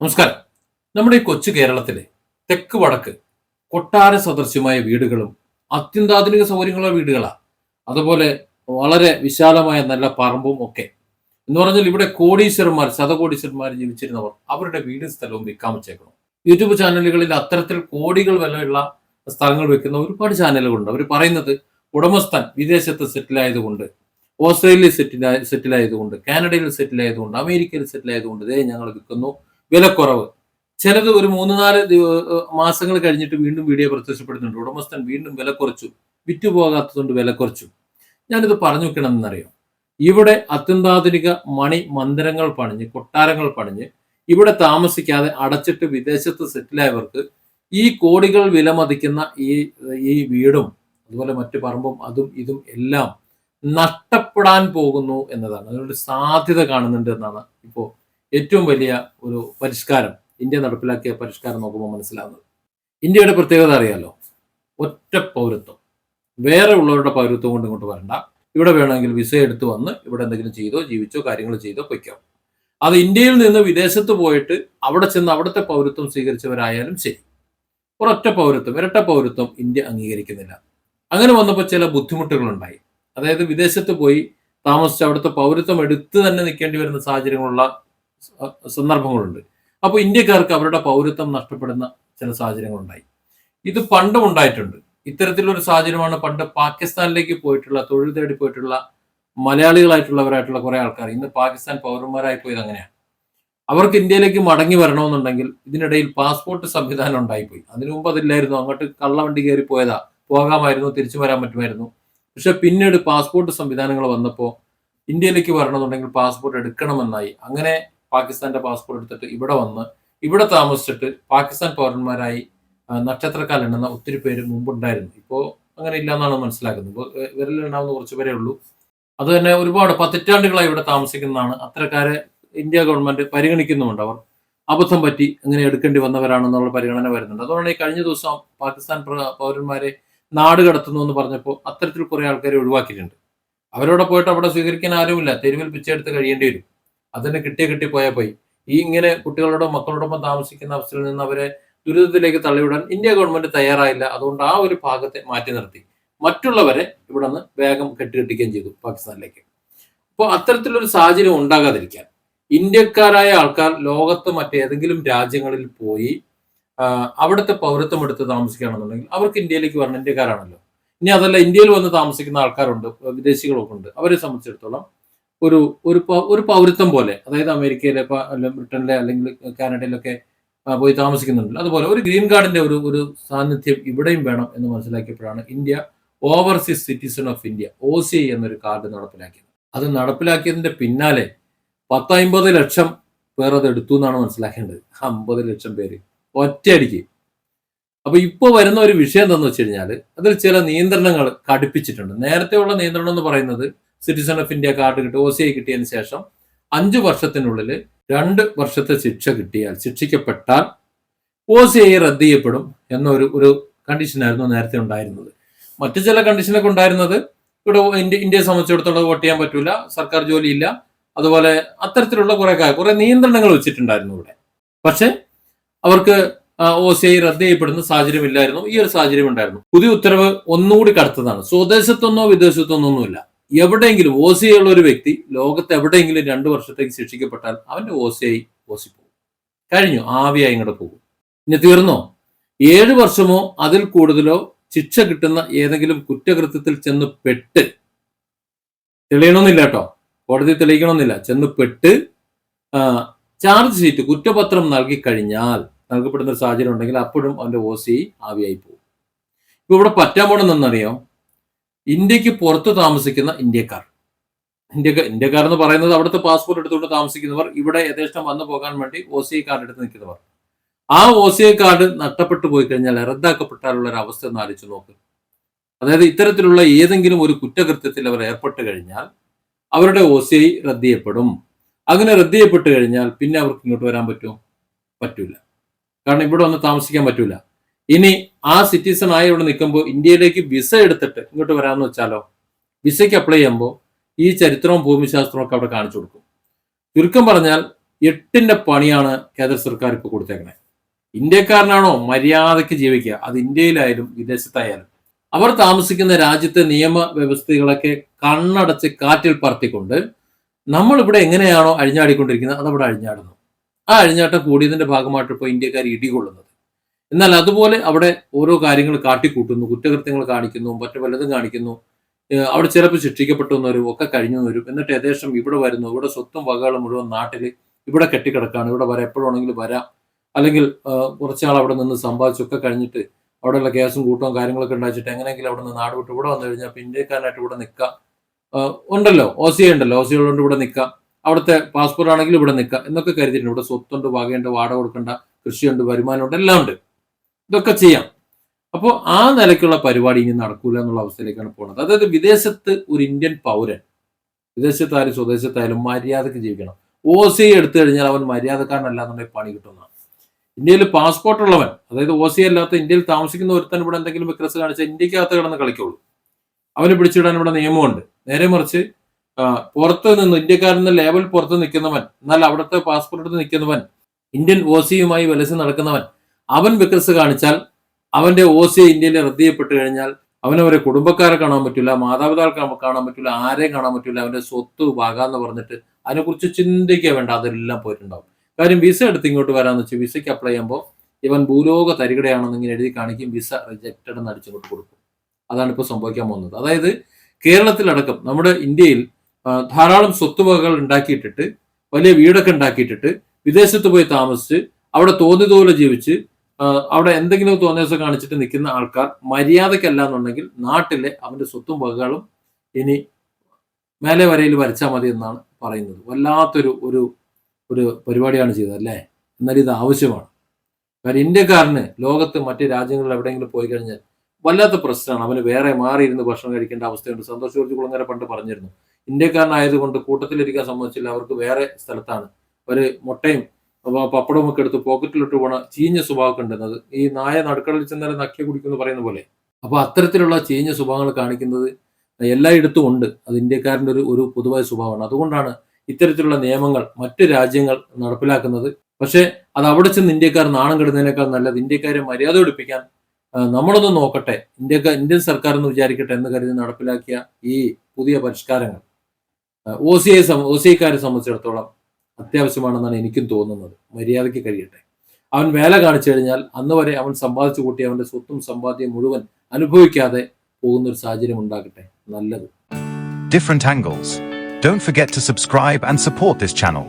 നമസ്കാരം. നമ്മുടെ ഈ കൊച്ചു കേരളത്തിലെ തെക്ക് വടക്ക് കൊട്ടാര സദൃശ്യമായ വീടുകളും അത്യന്താധുനിക സൗകര്യങ്ങളുള്ള വീടുകളാണ് അതുപോലെ വളരെ വിശാലമായ നല്ല പറമ്പും ഒക്കെ. എന്ന് പറഞ്ഞാൽ ഇവിടെ കോടീശ്വരന്മാർ ശതകോടീശ്വരന്മാർ ജീവിച്ചിരുന്നവർ അവരുടെ വീടും സ്ഥലവും വിൽക്കാൻ വെച്ചേക്കണം യൂട്യൂബ് ചാനലുകളിൽ അത്തരത്തിൽ കോടികൾ വിലയുള്ള സ്ഥലങ്ങൾ വെക്കുന്ന ഒരുപാട് ചാനലുകളുണ്ട്. അവർ പറയുന്നത് ഉടമസ്ഥൻ വിദേശത്ത് സെറ്റിൽ ആയതുകൊണ്ട് ഓസ്ട്രേലിയയിൽ സെറ്റിൽ ആയതുകൊണ്ട് കാനഡയിൽ സെറ്റിൽ ആയതുകൊണ്ട് അമേരിക്കയിൽ സെറ്റിൽ ആയതുകൊണ്ട് ഇതേ ഞങ്ങൾ വിൽക്കുന്നു. വിലക്കുറവ്. ചിലത് ഒരു മൂന്ന് നാല് മാസങ്ങൾ കഴിഞ്ഞിട്ട് വീണ്ടും വീഡിയോ പ്രത്യക്ഷപ്പെടുന്നുണ്ട്. ഉടമസ്ഥൻ വീണ്ടും വില കുറച്ചു. വിറ്റുപോകാത്തതുകൊണ്ട് വില കുറച്ചു. ഞാനിത് പറഞ്ഞു വെക്കണമെന്നറിയാം. ഇവിടെ അത്യന്താധുനിക മണി മന്ദിരങ്ങൾ പണിഞ്ഞ് കൊട്ടാരങ്ങൾ പണിഞ്ഞ് ഇവിടെ താമസിക്കാതെ അടച്ചിട്ട് വിദേശത്ത് സെറ്റിലായവർക്ക് ഈ കോടികൾ വിലമതിക്കുന്ന ഈ ഈ വീടും അതുപോലെ മറ്റു പറമ്പും അതും ഇതും എല്ലാം നഷ്ടപ്പെടാൻ പോകുന്നു എന്നതാണ്. അതിനൊരു സാധ്യത കാണുന്നുണ്ട് എന്നാണ് ഇപ്പോൾ ഏറ്റവും വലിയ ഒരു പരിഷ്കാരം ഇന്ത്യ നടപ്പിലാക്കിയ പരിഷ്കാരം നോക്കുമ്പോൾ മനസ്സിലാവുന്നത്. ഇന്ത്യയുടെ പ്രത്യേകത അറിയാലോ? ഒറ്റ പൗരത്വം. വേറെ ഉള്ളവരുടെ പൗരത്വം കൊണ്ട് ഇങ്ങോട്ട് വരണ്ട. ഇവിടെ വേണമെങ്കിൽ വിസ എടുത്തു വന്ന് ഇവിടെ എന്തെങ്കിലും ചെയ്തോ ജീവിച്ചോ കാര്യങ്ങൾ ചെയ്തോ പൊയ്ക്കാം. അത് ഇന്ത്യയിൽ നിന്ന് വിദേശത്ത് പോയിട്ട് അവിടെ ചെന്ന് അവിടുത്തെ പൗരത്വം സ്വീകരിച്ചവരായാലും ശരി. ഒരൊറ്റ പൗരത്വം ഇരട്ട പൗരത്വം ഇന്ത്യ അംഗീകരിക്കുന്നില്ല. അങ്ങനെ വന്നപ്പോൾ ചില ബുദ്ധിമുട്ടുകളുണ്ടായി. അതായത് വിദേശത്ത് പോയി താമസിച്ച് അവിടുത്തെ പൗരത്വം എടുത്ത് തന്നെ നിൽക്കേണ്ടി വരുന്ന സാഹചര്യങ്ങളുള്ള സന്ദർഭങ്ങളുണ്ട്. അപ്പോൾ ഇന്ത്യക്കാർക്ക് അവരുടെ പൗരത്വം നഷ്ടപ്പെടുന്ന ചില സാഹചര്യങ്ങളുണ്ടായി. ഇത് പണ്ടും ഉണ്ടായിട്ടുണ്ട്. ഇത്തരത്തിലൊരു സാഹചര്യമാണ് പണ്ട് പാകിസ്ഥാനിലേക്ക് പോയിട്ടുള്ള തൊഴിൽ തേടി പോയിട്ടുള്ള മലയാളികളായിട്ടുള്ളവരായിട്ടുള്ള കുറേ ആൾക്കാർ. ഇന്ന് പാകിസ്ഥാൻ പൗരന്മാരായി പോയത് അങ്ങനെയാണ്. അവർക്ക് ഇന്ത്യയിലേക്ക് മടങ്ങി വരണമെന്നുണ്ടെങ്കിൽ ഇതിനിടയിൽ പാസ്പോർട്ട് സംവിധാനം ഉണ്ടായിപ്പോയി. അതിനു മുമ്പ് അതില്ലായിരുന്നു. അങ്ങോട്ട് കള്ളവണ്ടി കയറി പോയതാ. പോകാമായിരുന്നു തിരിച്ചു വരാൻ പറ്റുമായിരുന്നു. പക്ഷെ പിന്നീട് പാസ്പോർട്ട് സംവിധാനങ്ങൾ വന്നപ്പോൾ ഇന്ത്യയിലേക്ക് വരണമെന്നുണ്ടെങ്കിൽ പാസ്പോർട്ട് എടുക്കണമെന്നായി. അങ്ങനെ പാകിസ്ഥാന്റെ പാസ്പോർട്ട് എടുത്തിട്ട് ഇവിടെ വന്ന് ഇവിടെ താമസിച്ചിട്ട് പാകിസ്ഥാൻ പൗരന്മാരായി നക്ഷത്രക്കാൽ എണ്ണുന്ന ഒത്തിരി പേര് മുമ്പുണ്ടായിരുന്നു. ഇപ്പോൾ അങ്ങനെ ഇല്ല എന്നാണ് മനസ്സിലാക്കുന്നത് ഇപ്പോൾ വിരലിലുണ്ടാവുന്ന കുറച്ച് പേരേ ഉള്ളൂ. അത് തന്നെ ഒരുപാട് പതിറ്റാണ്ടുകളായി ഇവിടെ താമസിക്കുന്നതാണ്. അത്തരക്കാരെ ഇന്ത്യ ഗവൺമെന്റ് പരിഗണിക്കുന്നുമുണ്ട് അവർ. അബദ്ധം പറ്റി അങ്ങനെ എടുക്കേണ്ടി വന്നവരാണെന്നുള്ള പരിഗണന വരുന്നുണ്ട്. അതുകൊണ്ട് ഈ കഴിഞ്ഞ ദിവസം പാകിസ്ഥാൻ പൗരന്മാരെ നാട് കടത്തുന്നു എന്ന് പറഞ്ഞപ്പോൾ അത്തരത്തിൽ കുറെ ആൾക്കാരെ ഒഴിവാക്കിയിട്ടുണ്ട്. അവരോടെ പോയിട്ട് അവിടെ സ്വീകരിക്കാൻ ആരുമില്ല. തെരുവിൽ പിച്ചെടുത്ത് കഴിയേണ്ടി വരും. അതിന് കിട്ടിയ കിട്ടി പോയാൽ പോയി. ഈ ഇങ്ങനെ കുട്ടികളോടും മക്കളോടൊപ്പം താമസിക്കുന്ന അവസ്ഥയിൽ നിന്ന് അവരെ ദുരിതത്തിലേക്ക് തള്ളിവിടാൻ ഇന്ത്യ ഗവൺമെന്റ് തയ്യാറായില്ല. അതുകൊണ്ട് ആ ഒരു ഭാഗത്തെ മാറ്റി നിർത്തി. മറ്റുള്ളവരെ ഇവിടെ നിന്ന് വേഗം കെട്ടുകെട്ടിക്കുകയും ചെയ്തു പാകിസ്ഥാനിലേക്ക്. അപ്പോൾ അത്തരത്തിലൊരു സാഹചര്യം ഉണ്ടാകാതിരിക്കാൻ ഇന്ത്യക്കാരായ ആൾക്കാർ ലോകത്ത് മറ്റേതെങ്കിലും രാജ്യങ്ങളിൽ പോയി അവിടുത്തെ പൗരത്വം എടുത്ത് താമസിക്കുകയാണെന്നുണ്ടെങ്കിൽ അവർക്ക് ഇന്ത്യയിലേക്ക് വരണം ഇന്ത്യക്കാരാണല്ലോ. ഇനി അതല്ല ഇന്ത്യയിൽ വന്ന് താമസിക്കുന്ന ആൾക്കാരുണ്ട് വിദേശികളൊക്കെ ഉണ്ട്. അവരെ സംബന്ധിച്ചിടത്തോളം ഒരു ഒരു ഒരു പൗരത്വം പോലെ. അതായത് അമേരിക്കയിലെ അല്ലെങ്കിൽ ബ്രിട്ടനിലെ അല്ലെങ്കിൽ കാനഡയിലൊക്കെ പോയി താമസിക്കുന്നുണ്ട് അതുപോലെ ഒരു ഗ്രീൻ കാർഡിന്റെ ഒരു ഒരു സാന്നിധ്യം ഇവിടെയും വേണം എന്ന് മനസ്സിലാക്കിയപ്പോഴാണ് India overseas citizen of India O C എന്നൊരു കാർഡ് നടപ്പിലാക്കിയത്. അത് നടപ്പിലാക്കിയതിന്റെ പിന്നാലെ പത്തമ്പത് ലക്ഷം പേർ അത് എടുത്തു എന്നാണ് മനസ്സിലാക്കേണ്ടത്. അമ്പത് ലക്ഷം പേര്. ഒറ്റയടിക്ക്. അപ്പൊ ഇപ്പോൾ വരുന്ന ഒരു വിഷയം എന്താണെന്ന് വെച്ച് കഴിഞ്ഞാൽ അതിൽ ചില നിയന്ത്രണങ്ങൾ കടുപ്പിച്ചിട്ടുണ്ട് നേരത്തെയുള്ള നിയന്ത്രണം എന്ന് പറയുന്നത് സിറ്റിസൺ ഓഫ് ഇന്ത്യ കാർഡ് കിട്ടി ഒ സി ഐ കിട്ടിയതിന് ശേഷം അഞ്ചു വർഷത്തിനുള്ളിൽ രണ്ട് വർഷത്തെ ശിക്ഷ കിട്ടിയാൽ ശിക്ഷിക്കപ്പെട്ടാൽ ഒ സി ഐ റദ്ദ് ചെയ്യപ്പെടും എന്നൊരു ഒരു കണ്ടീഷനായിരുന്നു നേരത്തെ ഉണ്ടായിരുന്നത്. മറ്റു ചില കണ്ടീഷനൊക്കെ ഉണ്ടായിരുന്നത് ഇവിടെ ഇന്ത്യ ഇന്ത്യയെ സംബന്ധിച്ചിടത്തോളം വോട്ട് ചെയ്യാൻ പറ്റൂല സർക്കാർ ജോലിയില്ല അതുപോലെ അത്തരത്തിലുള്ള കുറെ കുറെ നിയന്ത്രണങ്ങൾ വെച്ചിട്ടുണ്ടായിരുന്നു ഇവിടെ. പക്ഷെ അവർക്ക് ഒ സി ഐ റദ്ദ് ചെയ്യപ്പെടുന്ന സാഹചര്യം ഇല്ലായിരുന്നു. ഈ ഒരു സാഹചര്യം ഉണ്ടായിരുന്നു. പുതിയ ഉത്തരവ് ഒന്നുകൂടി കടുത്തതാണ്. സ്വദേശത്തൊന്നോ വിദേശത്തൊന്നോ ഒന്നുമില്ല എവിടെയെങ്കിലും ഒ സി ഉള്ള ഒരു വ്യക്തി ലോകത്ത് എവിടെയെങ്കിലും രണ്ടു വർഷത്തേക്ക് ശിക്ഷിക്കപ്പെട്ടാൽ അവന്റെ O C I O C പോകും കഴിഞ്ഞു ആവിയായി ഇങ്ങോട്ട് പോകും. ഇനി തീർന്നോ? ഏഴ് വർഷമോ അതിൽ കൂടുതലോ ശിക്ഷ കിട്ടുന്ന ഏതെങ്കിലും കുറ്റകൃത്യത്തിൽ ചെന്ന് പെട്ട് തെളിയണമെന്നില്ല കേട്ടോ കോടതി തെളിയിക്കണമെന്നില്ല. ചെന്ന് പെട്ട് ചാർജ് ഷീറ്റ് കുറ്റപത്രം നൽകി കഴിഞ്ഞാൽ നൽകപ്പെടുന്ന ഒരു സാഹചര്യം ഉണ്ടെങ്കിൽ അപ്പോഴും അവന്റെ ഒ സി ആവിയായി പോകും. ഇപ്പൊ ഇവിടെ പറ്റാൻ പോണെന്നറിയോ ഇന്ത്യയ്ക്ക് പുറത്ത് താമസിക്കുന്ന ഇന്ത്യക്കാർ. ഇന്ത്യക്കാർ ഇന്ത്യക്കാർ എന്ന് പറയുന്നത് അവിടുത്തെ പാസ്പോർട്ട് എടുത്തുകൊണ്ട് താമസിക്കുന്നവർ ഇവിടെ യഥേഷ്ടം വന്നു പോകാൻ വേണ്ടി ഒ സി കാർഡ് എടുത്ത് നിൽക്കുന്നവർ. ആ ഒ സി ഐ കാർഡ് നഷ്ടപ്പെട്ടു പോയി കഴിഞ്ഞാൽ റദ്ദാക്കപ്പെട്ടാലുള്ള ഒരു അവസ്ഥ ഒന്ന് ആലോചിച്ച് നോക്ക്. അതായത് ഇത്തരത്തിലുള്ള ഏതെങ്കിലും ഒരു കുറ്റകൃത്യത്തിൽ അവർ ഏർപ്പെട്ട് കഴിഞ്ഞാൽ അവരുടെ ഒ സി ഐ റദ്ദ് ചെയ്യപ്പെടും അങ്ങനെ റദ്ദ് ചെയ്യപ്പെട്ട് കഴിഞ്ഞാൽ പിന്നെ അവർക്ക് ഇങ്ങോട്ട് വരാൻ പറ്റുമോ പറ്റൂല. കാരണം ഇവിടെ ഒന്ന് താമസിക്കാൻ പറ്റൂല. ഇനി ആ സിറ്റിസൺ ആയി ഇവിടെ നിൽക്കുമ്പോൾ ഇന്ത്യയിലേക്ക് വിസ എടുത്തിട്ട് ഇങ്ങോട്ട് വരാമെന്ന് വെച്ചാലോ? വിസയ്ക്ക് അപ്ലൈ ചെയ്യുമ്പോൾ ഈ ചരിത്രവും ഭൂമിശാസ്ത്രവും ഒക്കെ അവിടെ കാണിച്ചു കൊടുക്കും. ചുരുക്കം പറഞ്ഞാൽ എട്ടിന്റെ പണിയാണ് കേന്ദ്ര സർക്കാർ ഇപ്പോൾ കൊടുത്തേക്കണേ. ഇന്ത്യക്കാരനാണോ മര്യാദയ്ക്ക് ജീവിക്കുക? അത് ഇന്ത്യയിലായാലും വിദേശത്തായാലും. അവർ താമസിക്കുന്ന രാജ്യത്തെ നിയമ വ്യവസ്ഥകളൊക്കെ കണ്ണടച്ച് കാറ്റിൽ പറത്തിക്കൊണ്ട് നമ്മൾ ഇവിടെ എങ്ങനെയാണോ അഴിഞ്ഞാടിക്കൊണ്ടിരിക്കുന്നത് അതവിടെ അഴിഞ്ഞാടുന്നു. ആ അഴിഞ്ഞാട്ടം കൂടിയതിന്റെ ഭാഗമായിട്ട് ഇപ്പോൾ ഇന്ത്യക്കാർ ഇടികൊള്ളുന്നത്. എന്നാൽ അതുപോലെ അവിടെ ഓരോ കാര്യങ്ങൾ കാട്ടിക്കൂട്ടുന്നു കുറ്റകൃത്യങ്ങൾ കാണിക്കുന്നു മറ്റു പലതും കാണിക്കുന്നു. അവിടെ ചിലപ്പോൾ ശിക്ഷിക്കപ്പെട്ടു വരും ഒക്കെ കഴിഞ്ഞു വരും എന്നിട്ട് ഏകദേശം ഇവിടെ വരുന്നു. ഇവിടെ സ്വത്തും വകകളും മുഴുവൻ നാട്ടിൽ ഇവിടെ കെട്ടിക്കിടക്കാണ്. ഇവിടെ വരാം. എപ്പോഴാണെങ്കിലും വരാം. അല്ലെങ്കിൽ കുറച്ചാൾ അവിടെ നിന്ന് സമ്പാദിച്ചൊക്കെ കഴിഞ്ഞിട്ട് അവിടെയുള്ള കേസും കൂട്ടവും കാര്യങ്ങളൊക്കെ ഉണ്ടാച്ചിട്ട് എങ്ങനെയെങ്കിലും അവിടെ നിന്ന് നാട് വിട്ട് ഇവിടെ വന്നു കഴിഞ്ഞാൽ പിന്നെ ഇന്ത്യക്കാരനായിട്ട് ഇവിടെ നിൽക്കാം. ഉണ്ടല്ലോ. ഓസി ഉണ്ടല്ലോ. ഉള്ളതുകൊണ്ട് ഇവിടെ നിൽക്കാം. അവിടുത്തെ പാസ്പോർട്ട് ആണെങ്കിൽ ഇവിടെ നിൽക്കാം. എന്നൊക്കെ കരുതിയിട്ടുണ്ട്. ഇവിടെ സ്വത്തുണ്ട് വകയുണ്ട് വാടക കൊടുക്കണ്ട കൃഷിയുണ്ട് വരുമാനമുണ്ട് എല്ലാം ഉണ്ട് ഇതൊക്കെ ചെയ്യാം. അപ്പോൾ ആ നിലയ്ക്കുള്ള പരിപാടി ഇനി നടക്കൂല എന്നുള്ള അവസ്ഥയിലേക്കാണ് പോകുന്നത് അതായത് വിദേശത്ത് ഒരു ഇന്ത്യൻ പൗരൻ വിദേശത്തായാലും സ്വദേശത്തായാലും മര്യാദയ്ക്ക് ജീവിക്കണം. ഒ സി എടുത്തു കഴിഞ്ഞാൽ അവൻ മര്യാദക്കാരനല്ല എന്നുണ്ടെങ്കിൽ പണി കിട്ടുന്നതാണ് ഇന്ത്യയിൽ പാസ്പോർട്ട് ഉള്ളവൻ അതായത് ഒ സി അല്ലാത്ത ഇന്ത്യയിൽ താമസിക്കുന്ന ഒരുത്തൻ ഇവിടെ എന്തെങ്കിലും വിക്രസ് കാണിച്ചാൽ ഇന്ത്യക്കകത്ത് കിടന്ന് കളിക്കുള്ളൂ അവനെ പിടിച്ചിടാൻ ഇവിടെ നിയമമുണ്ട്. നേരെ മറിച്ച് പുറത്ത് നിന്ന് ഇന്ത്യക്കാരൻ ലേബൽ പുറത്ത് നിൽക്കുന്നവൻ എന്നാൽ അവിടുത്തെ പാസ്പോർട്ട് എടുത്ത് നിൽക്കുന്നവൻ ഇന്ത്യൻ ഒ സിയുമായി വലസി നടക്കുന്നവൻ അവൻ വിക്രസ് കാണിച്ചാൽ അവന്റെ ഒ സി ഇന്ത്യയിൽ റദ്ദ് ചെയ്യപ്പെട്ട് കഴിഞ്ഞാൽ അവനവരെ കുടുംബക്കാരെ കാണാൻ പറ്റില്ല മാതാപിതാക്കളെ കാണാൻ പറ്റില്ല ആരെയും കാണാൻ പറ്റില്ല അവന്റെ സ്വത്ത് എന്ന് പറഞ്ഞിട്ട് അതിനെക്കുറിച്ച് ചിന്തിക്കുക വേണ്ട അതെല്ലാം പോയിട്ടുണ്ടാവും. കാര്യം വിസ എടുത്ത് ഇങ്ങോട്ട് വരാന്ന് വെച്ചാൽ വിസയ്ക്ക് അപ്ലൈ ചെയ്യുമ്പോൾ ഇവൻ ഭൂലോക തരികടയാണെന്ന് ഇങ്ങനെ എഴുതി കാണിക്കും വിസ റിജക്റ്റഡ് എന്ന് അടിച്ചിങ്ങോട്ട് കൊടുക്കും. അതാണ് ഇപ്പോൾ സംഭവിക്കാൻ പോകുന്നത്. അതായത് കേരളത്തിലടക്കം നമ്മുടെ ഇന്ത്യയിൽ ധാരാളം സ്വത്തുവകകൾ ഉണ്ടാക്കിയിട്ടിട്ട് വലിയ വീടൊക്കെ ഉണ്ടാക്കിയിട്ടിട്ട് വിദേശത്ത് പോയി താമസിച്ച് അവിടെ തോന്നിയതുപോലെ ജീവിച്ച് അവിടെ എന്തെങ്കിലും തോന്നിയസം കാണിച്ചിട്ട് നിൽക്കുന്ന ആൾക്കാർ മര്യാദക്കല്ല എന്നുണ്ടെങ്കിൽ നാട്ടിലെ അവന്റെ സ്വത്തും വകകളും ഇനി മേലെ വരയിൽ വരച്ചാൽ മതി എന്നാണ് പറയുന്നത്. വല്ലാത്തൊരു ഒരു ഒരു പരിപാടിയാണ് ചെയ്തത് അല്ലേ? എന്നാൽ ഇത് ആവശ്യമാണ്. കാരണം ഇന്ത്യക്കാരന് ലോകത്ത് മറ്റ് രാജ്യങ്ങളിൽ എവിടെയെങ്കിലും പോയി കഴിഞ്ഞാൽ വല്ലാത്ത പ്രശ്നമാണ്. അവന് വേറെ മാറിയിരുന്ന് ഭക്ഷണം കഴിക്കേണ്ട അവസ്ഥയുണ്ട്. സന്തോഷ് ജോർജ് കുളങ്ങര പണ്ട് പറഞ്ഞിരുന്നു. ഇന്ത്യക്കാരനായതുകൊണ്ട് കൂട്ടത്തിലിരിക്കാൻ സംബന്ധിച്ചില്ല അവർക്ക് വേറെ സ്ഥലത്താണ്. ഒരു മുട്ടയും പപ്പടമൊക്കെ എടുത്ത് പോക്കറ്റിലിട്ട് പോണ ചീഞ്ഞ സ്വഭാവമൊക്കെ ഉണ്ടെന്നത് ഈ നായ നടുക്കടലിൽ ചെന്നാൽ നക്കിയ കുടിക്കുന്നു പറയുന്ന പോലെ. അപ്പോൾ അത്തരത്തിലുള്ള ചീഞ്ഞ സ്വഭാവങ്ങൾ കാണിക്കുന്നത് എല്ലായിടത്തും ഉണ്ട്. അത് ഇന്ത്യക്കാരന്റെ ഒരു ഒരു പൊതുവായ സ്വഭാവമാണ്. അതുകൊണ്ടാണ് ഇത്തരത്തിലുള്ള നിയമങ്ങൾ മറ്റ് രാജ്യങ്ങൾ നടപ്പിലാക്കുന്നത്. പക്ഷേ അത് അവിടെ ചെന്ന് ഇന്ത്യക്കാർ നാണം കെടുന്നതിനേക്കാൾ നല്ലത് ഇന്ത്യക്കാരെ മര്യാദ പഠിപ്പിക്കാൻ നമ്മളൊന്ന് നോക്കട്ടെ. ഇന്ത്യക്കാർ ഇന്ത്യൻ സർക്കാർ എന്ന് വിചാരിക്കട്ടെ എന്ന് കരുതി നടപ്പിലാക്കിയ ഈ പുതിയ പരിഷ്കാരങ്ങൾ. O C I O C ഐക്കാരെ സംബന്ധിച്ചിടത്തോളം അത്യാവശ്യമാണെന്നാണ് എനിക്കും തോന്നുന്നത്. മര്യാദയ്ക്ക് കഴിയട്ടെ. അവൻ വേല കാണിച്ചു കഴിഞ്ഞാൽ അന്ന് വരെ അവൻ സമ്പാദിച്ചു കൂട്ടി അവന്റെ സ്വത്തും സമ്പാദ്യം മുഴുവൻ അനുഭവിക്കാതെ പോകുന്ന ഒരു സാഹചര്യം ഉണ്ടാകട്ടെ. നല്ലത്. Different angles don't forget to subscribe and support this channel.